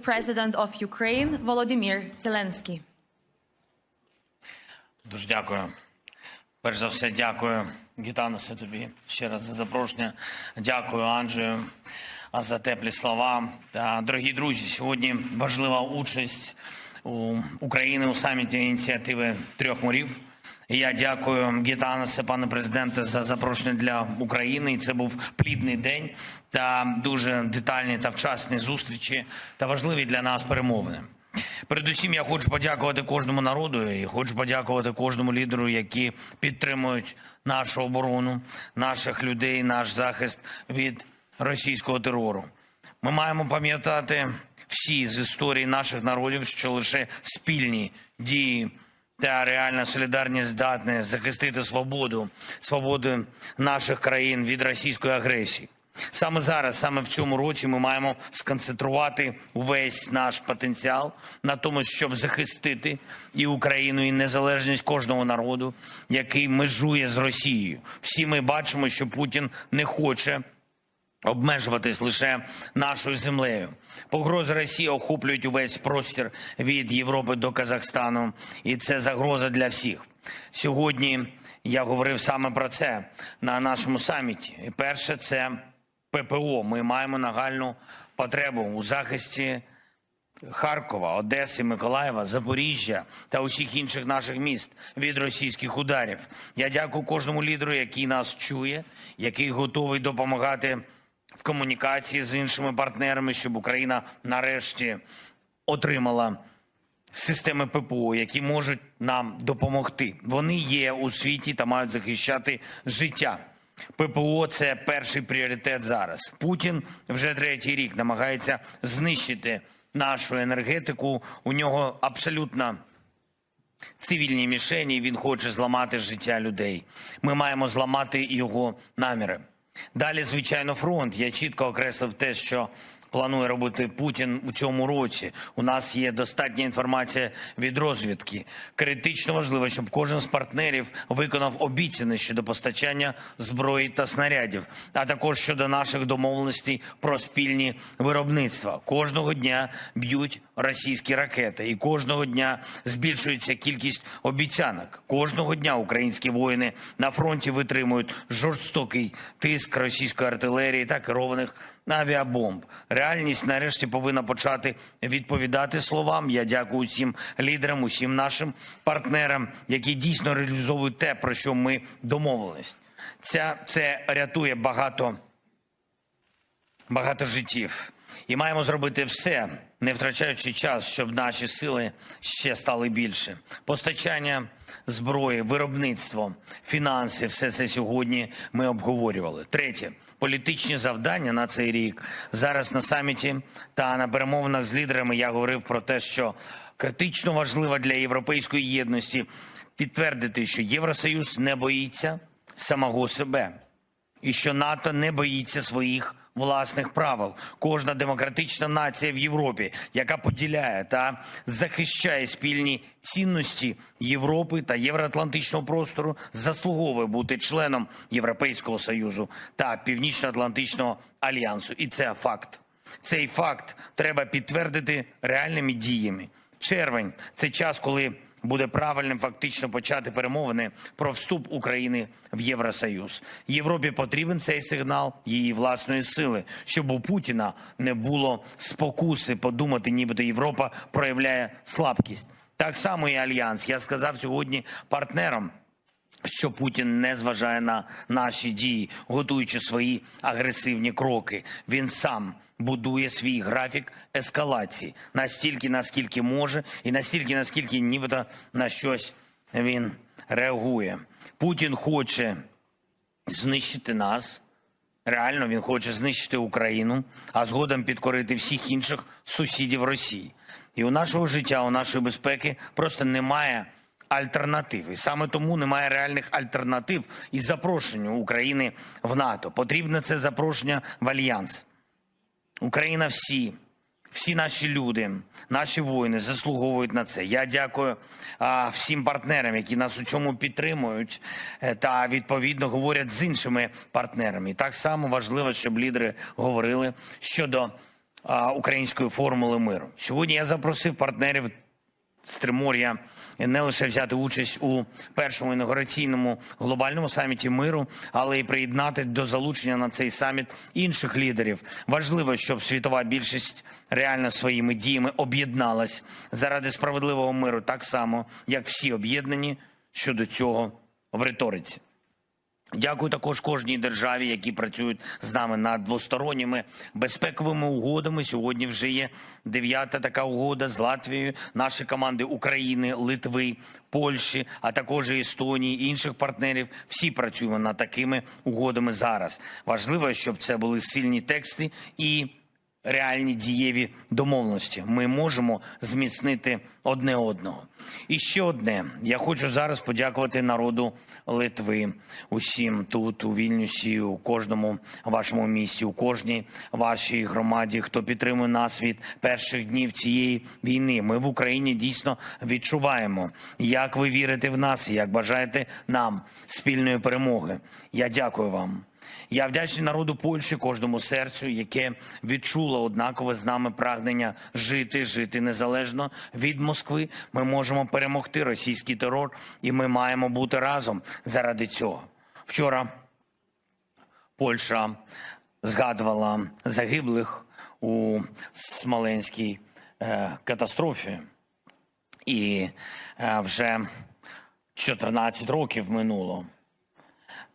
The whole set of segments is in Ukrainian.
President of Ukraine Volodymyr Zelensky. Дуже дякую. Перш за все, дякую, Гітаносе, тобі ще раз за запрошення. Дякую, Анджею, за теплі слова. Та, дорогі друзі, сьогодні важлива участь у України у саміті ініціативи трьох морів. Я дякую Гітаносе, пане президенте, за запрошення для України. І це був плідний день та дуже детальні та вчасні зустрічі та важливі для нас перемовини. Передусім, я хочу подякувати кожному народу і хочу подякувати кожному лідеру, які підтримують нашу оборону, наших людей, наш захист від російського терору. Ми маємо пам'ятати всі з історії наших народів, що лише спільні дії та реальна солідарність здатні захистити свободу, свободу наших країн від російської агресії. Саме зараз, саме в цьому році, ми маємо сконцентрувати увесь наш потенціал на тому, щоб захистити і Україну, і незалежність кожного народу, який межує з Росією. Всі ми бачимо, що Путін не хоче обмежуватись лише нашою землею. Погрози Росії охоплюють увесь простір від Європи до Казахстану, і це загроза для всіх. Сьогодні я говорив саме про це на нашому саміті. І перше це ППО. Ми маємо нагальну потребу у захисті Харкова, Одеси, Миколаєва, Запоріжжя та усіх інших наших міст від російських ударів. Я дякую кожному лідеру, який нас чує, який готовий допомагати в комунікації з іншими партнерами, щоб Україна нарешті отримала системи ППО, які можуть нам допомогти. Вони є у світі та мають захищати життя. ППО це перший пріоритет зараз. Путін вже третій рік намагається знищити нашу енергетику. У нього абсолютно цивільні мішені. Він хоче зламати життя людей. Ми маємо зламати його наміри. Далі, звичайно, фронт. Я чітко окреслив те, що планує робити Путін у цьому році. У нас є достатня інформація від розвідки. Критично важливо, щоб кожен з партнерів виконав обіцяне щодо постачання зброї та снарядів, а також щодо наших домовленостей про спільні виробництва. Кожного дня б'ють російські ракети, і кожного дня збільшується кількість обіцянок. Кожного дня українські воїни на фронті витримують жорстокий тиск російської артилерії та керованих авіабомб. Реальність нарешті повинна почати відповідати словам. Я дякую всім лідерам, усім нашим партнерам, які дійсно реалізовують те, про що ми домовились. Ця це рятує багато багато життів. І маємо зробити все, не втрачаючи час, щоб наші сили ще стали більше. Постачання зброї, виробництво, фінанси все це сьогодні ми обговорювали. Третє. Політичні завдання на цей рік. Зараз на саміті та на перемовинах з лідерами я говорив про те, що критично важливо для європейської єдності підтвердити, що Євросоюз не боїться самого себе і що НАТО не боїться своїх власних правил. Кожна демократична нація в Європі, яка поділяє та захищає спільні цінності Європи та євроатлантичного простору, заслуговує бути членом Європейського союзу та Північно-Атлантичного альянсу. І це факт. Цей факт треба підтвердити реальними діями. Червень це час, коли буде правильним фактично почати перемовини про вступ України в Євросоюз. Європі потрібен цей сигнал її власної сили, щоб у Путіна не було спокуси подумати, нібито Європа проявляє слабкість. Так само і альянс. Я сказав сьогодні партнерам. Що Путін не зважає на наші дії, готуючи свої агресивні кроки. Він сам будує свій графік ескалації настільки, наскільки може, і настільки, наскільки нібито на щось він реагує. Путін хоче знищити нас. Реально він хоче знищити Україну, а згодом підкорити всіх інших сусідів Росії. І у нашого життя, у нашої безпеки просто немає альтернатив. І саме тому немає реальних альтернатив і запрошення України в НАТО. Потрібне це запрошення в альянс. Україна всі, всі наші люди, наші воїни заслуговують на це. Я дякую а, всім партнерам, які нас у цьому підтримують е, та відповідно говорять з іншими партнерами. Так само важливо, щоб лідери говорили щодо української формули миру. Сьогодні я запросив партнерів з Тримор'я не лише взяти участь у першому інаугураційному глобальному саміті миру, але й приєднати до залучення на цей саміт інших лідерів. Важливо, щоб світова більшість реально своїми діями об'єдналась заради справедливого миру, так само як всі об'єднані щодо цього в риториці. Дякую також кожній державі, які працюють з нами над двосторонніми безпековими угодами. Сьогодні вже є дев'ята така угода з Латвією. Наші команди України, Литви, Польщі, а також Естонії, інших партнерів. Всі працюємо над такими угодами зараз. Важливо, щоб це були сильні тексти і реальні дієві домовленості. Ми можемо зміцнити одне одного. І ще одне. Я хочу зараз подякувати народу Литви, усім тут, у Вільнюсі, у кожному вашому місті, у кожній вашій громаді, хто підтримує нас від перших днів цієї війни. Ми в Україні дійсно відчуваємо, як ви вірите в нас, і як бажаєте нам спільної перемоги. Я дякую вам. Я вдячний народу Польщі, кожному серцю, яке відчуло однакове з нами прагнення жити, жити незалежно від Москви. Ми можемо перемогти російський терор, і ми маємо бути разом заради цього. Вчора Польща згадувала загиблих у Смоленській е, катастрофі, і е, вже 14 років минуло.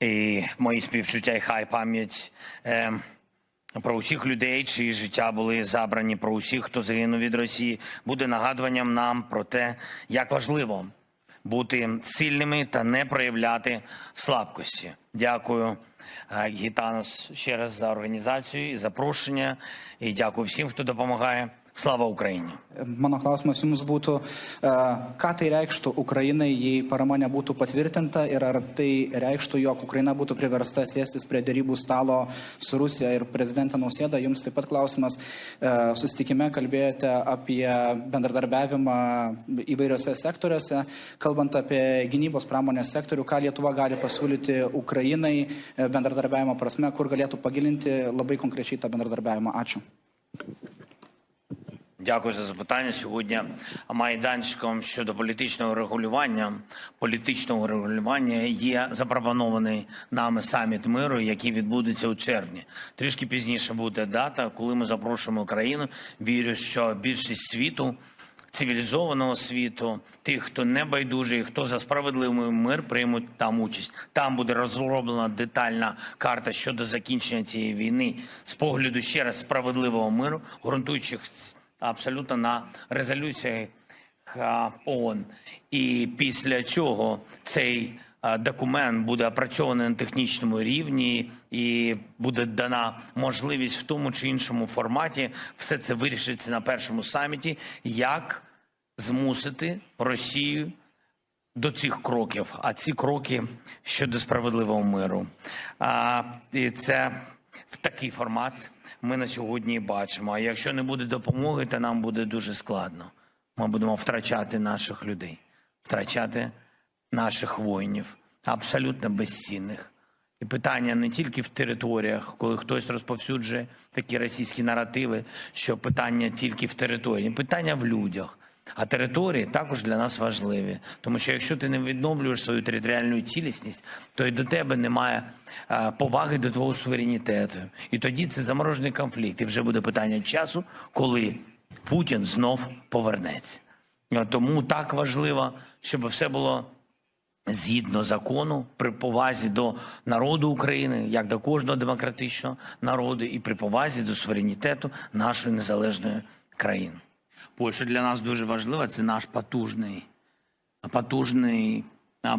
І мої співчуття і хай пам'ять е, про усіх людей, чиї життя були забрані, про усіх, хто загинув від Росії, буде нагадуванням нам про те, як важливо бути сильними та не проявляти слабкості. Дякую, е, Гітанос, ще раз за організацію і запрошення. І дякую всім, хто допомагає. Слава Україні! Mano klausimas jums būtų, e, ką tai reikštų Ukrainai, jei parama nebūtų patvirtinta ir ar tai reikštų, jog Ukraina būtų priversta sėstis prie dėrybų stalo su Rusija ir prezidentė Nausėda. Jums taip pat klausimas, e, susitikime kalbėjote apie bendradarbiavimą įvairiose sektoriuose. Kalbant apie gynybos pramonės sektorių, ką Lietuva gali pasiūlyti Ukrainai e, bendradarbiavimo prasme, kur galėtų pagilinti labai konkrečiai tą bendradarbiavimą. Ačiū. Дякую за запитання. Сьогодні майданчиком щодо політичного регулювання, політичного регулювання є запропонований нами саміт миру, який відбудеться у червні. Трішки пізніше буде дата, коли ми запрошуємо Україну. Вірю, що більшість світу. Цивілізованого світу, тих, хто не байдужий, хто за справедливий мир приймуть там участь. Там буде розроблена детальна карта щодо закінчення цієї війни з погляду ще раз справедливого миру, ґрунтуючих абсолютно на резолюціях а, ООН. І після цього цей документ буде опрацьований на технічному рівні, і буде дана можливість в тому чи іншому форматі все це вирішиться на першому саміті, як змусити Росію до цих кроків, а ці кроки щодо справедливого миру. А, і це в такий формат ми на сьогодні бачимо. А якщо не буде допомоги, то нам буде дуже складно. Ми будемо втрачати наших людей, втрачати наших воїнів, абсолютно безцінних. І питання не тільки в територіях, коли хтось розповсюджує такі російські наративи, що питання тільки в території, питання в людях. А території також для нас важливі, тому що якщо ти не відновлюєш свою територіальну цілісність, то і до тебе немає поваги до твого суверенітету. І тоді це заморожений конфлікт. І вже буде питання часу, коли Путін знов повернеться. Тому так важливо, щоб все було згідно закону, при повазі до народу України, як до кожного демократичного народу, і при повазі до суверенітету нашої незалежної країни. Польща для нас дуже важлива. Це наш потужний, потужний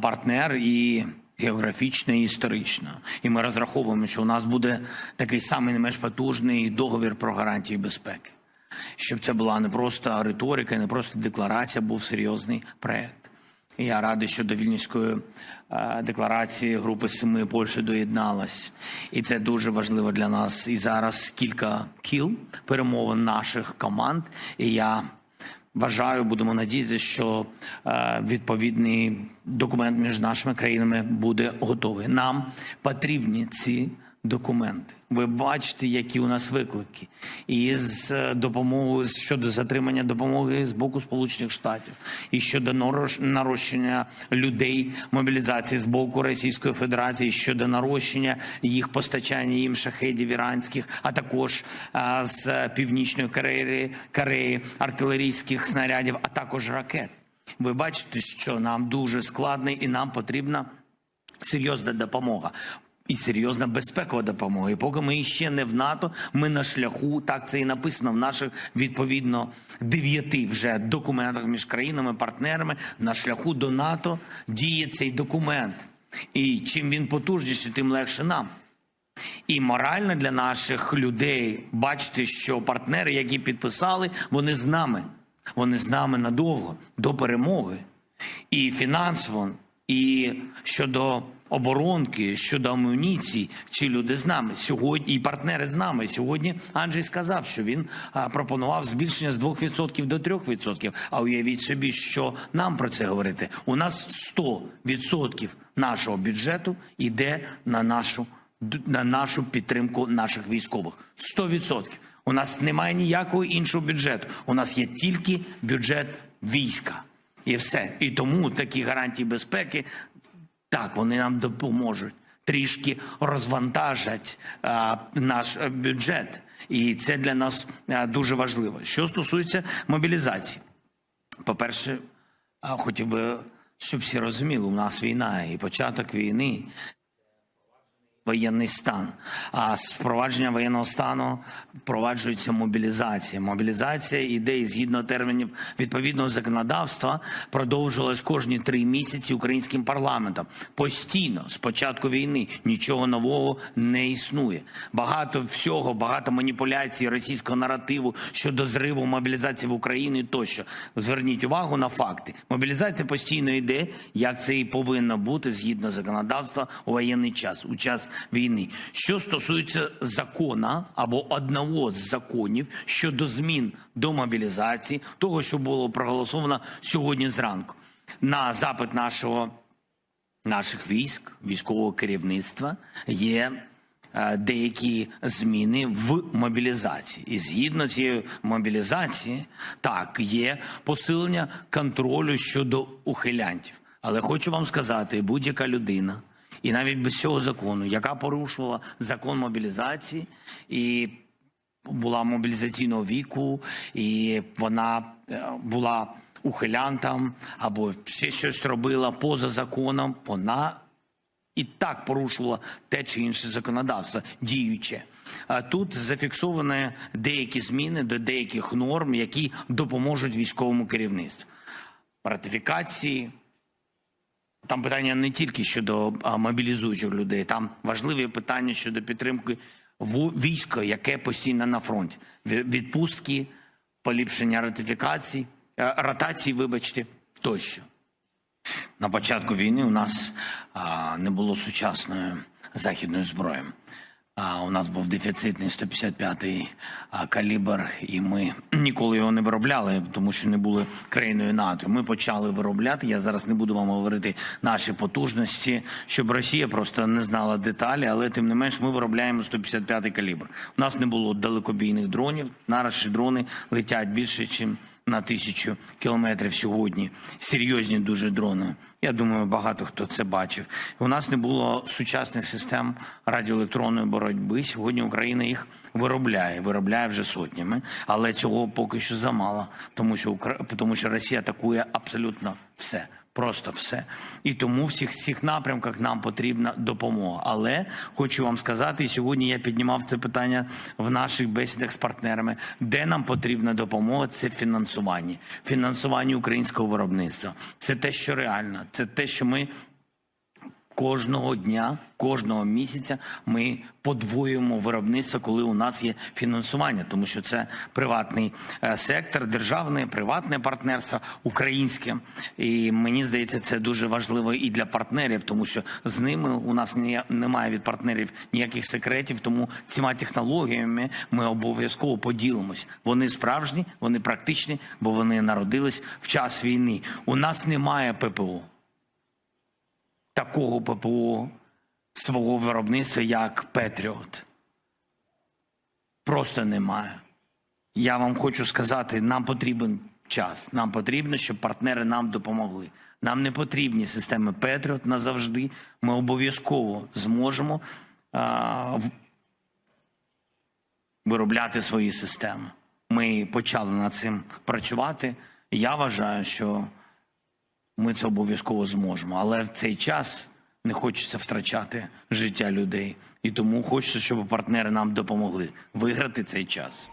партнер і географічно, і історично. І ми розраховуємо, що у нас буде такий самий не менш потужний договір про гарантії безпеки. Щоб це була не просто риторика, не просто декларація, був серйозний проект. Я радий, що до Вільнюської е, декларації Групи Семи Польща доєдналась, і це дуже важливо для нас. І зараз кілька кіл перемовин наших команд. І я вважаю, будемо надіятися, що е, відповідний документ між нашими країнами буде готовий. Нам потрібні ці документи. Ви бачите, які у нас виклики, і з е, допомогою щодо затримання допомоги з боку Сполучених Штатів, і щодо нарощення людей мобілізації з боку Російської Федерації, щодо нарощення їх постачання їм шахедів іранських, а також а, з північної Кореї, Кореї артилерійських снарядів, а також ракет. Ви бачите, що нам дуже складно і нам потрібна серйозна допомога. І серйозна безпекова допомога. І поки ми ще не в НАТО, ми на шляху. Так це і написано в наших відповідно дев'яти вже документах між країнами, партнерами. На шляху до НАТО діє цей документ. І чим він потужніший, тим легше нам. І морально для наших людей бачити, що партнери, які підписали, вони з нами. Вони з нами надовго до перемоги. І фінансово, і щодо оборонки, щодо амуніції, ці люди з нами сьогодні, і партнери з нами. Сьогодні Анджей сказав, що він пропонував збільшення з 2% до 3%. А уявіть собі, що нам про це говорити. У нас 100% нашого бюджету йде на нашу на нашу підтримку наших військових. 100%. У нас немає ніякого іншого бюджету. У нас є тільки бюджет війська. І все. І тому такі гарантії безпеки, так, вони нам допоможуть. Трішки розвантажать а, наш е, бюджет. І це для нас а, дуже важливо. Що стосується мобілізації, по-перше, хотів би, щоб всі розуміли, у нас війна і початок війни воєнний стан. А з впровадження воєнного стану впроваджується мобілізація. Мобілізація іде і згідно термінів відповідного законодавства продовжувалась кожні три місяці українським парламентом. Постійно з початку війни нічого нового не існує. Багато всього, багато маніпуляцій російського наративу щодо зриву мобілізації в Україні. Тощо зверніть увагу на факти. Мобілізація постійно йде, як це і повинно бути згідно законодавства у воєнний час, у час війни. Що стосується закона або одного з законів щодо змін до мобілізації, того, що було проголосовано сьогодні зранку, на запит нашого наших військ, військового керівництва є е, деякі зміни в мобілізації. І згідно цієї мобілізації, так, є посилення контролю щодо ухилянтів. Але хочу вам сказати, будь-яка людина, і навіть без цього закону, яка порушувала закон мобілізації і була мобілізаційного віку, і вона е, була ухилянтом або ще щось робила поза законом, вона і так порушувала те чи інше законодавство діюче. Тут зафіксовані деякі зміни до деяких норм, які допоможуть військовому керівництву. Ратифікації. Там питання не тільки щодо мобілізуючих людей, там важливі питання щодо підтримки війська, яке постійно на фронті. Ві- Відпустки, поліпшення ратифікацій, е, ротації, вибачте, тощо. На початку війни у нас не було сучасної західної зброї. А у нас був дефіцитний 155-й а, калібр, і ми ніколи його не виробляли, тому що не були країною НАТО. Ми почали виробляти. Я зараз не буду вам говорити наші потужності, щоб Росія просто не знала деталі, але тим не менш ми виробляємо 155-й калібр. У нас не було далекобійних дронів. Наші дрони летять більше, ніж на тисячу кілометрів сьогодні. Серйозні дуже дрони. Я думаю, багато хто це бачив. У нас не було сучасних систем радіоелектронної боротьби. Сьогодні Україна їх виробляє, виробляє вже сотнями, але цього поки що замало, тому що Укра- тому що Росія атакує абсолютно все. Просто все. І тому в всіх всіх напрямках нам потрібна допомога. Але хочу вам сказати, і сьогодні я піднімав це питання в наших бесідах з партнерами, де нам потрібна допомога, це фінансування, фінансування українського виробництва. Це те, що реально, це те, що ми кожного дня, кожного місяця ми подвоюємо виробництво, коли у нас є фінансування, тому що це приватний е, сектор, державне, приватне партнерство, українське. І мені здається, це дуже важливо і для партнерів, тому що з ними у нас немає від партнерів ніяких секретів. Тому цими технологіями ми обов'язково поділимось. Вони справжні, вони практичні, бо вони народились в час війни. У нас немає ППО такого ППО свого виробництва як Петріот. Просто немає. Я вам хочу сказати, нам потрібен час. Нам потрібно, щоб партнери нам допомогли. Нам не потрібні системи Петріот назавжди. Ми обов'язково зможемо а, виробляти свої системи. Ми почали над цим працювати. Я вважаю, що ми це обов'язково зможемо. Але в цей час не хочеться втрачати життя людей. І тому хочеться, щоб партнери нам допомогли виграти цей час.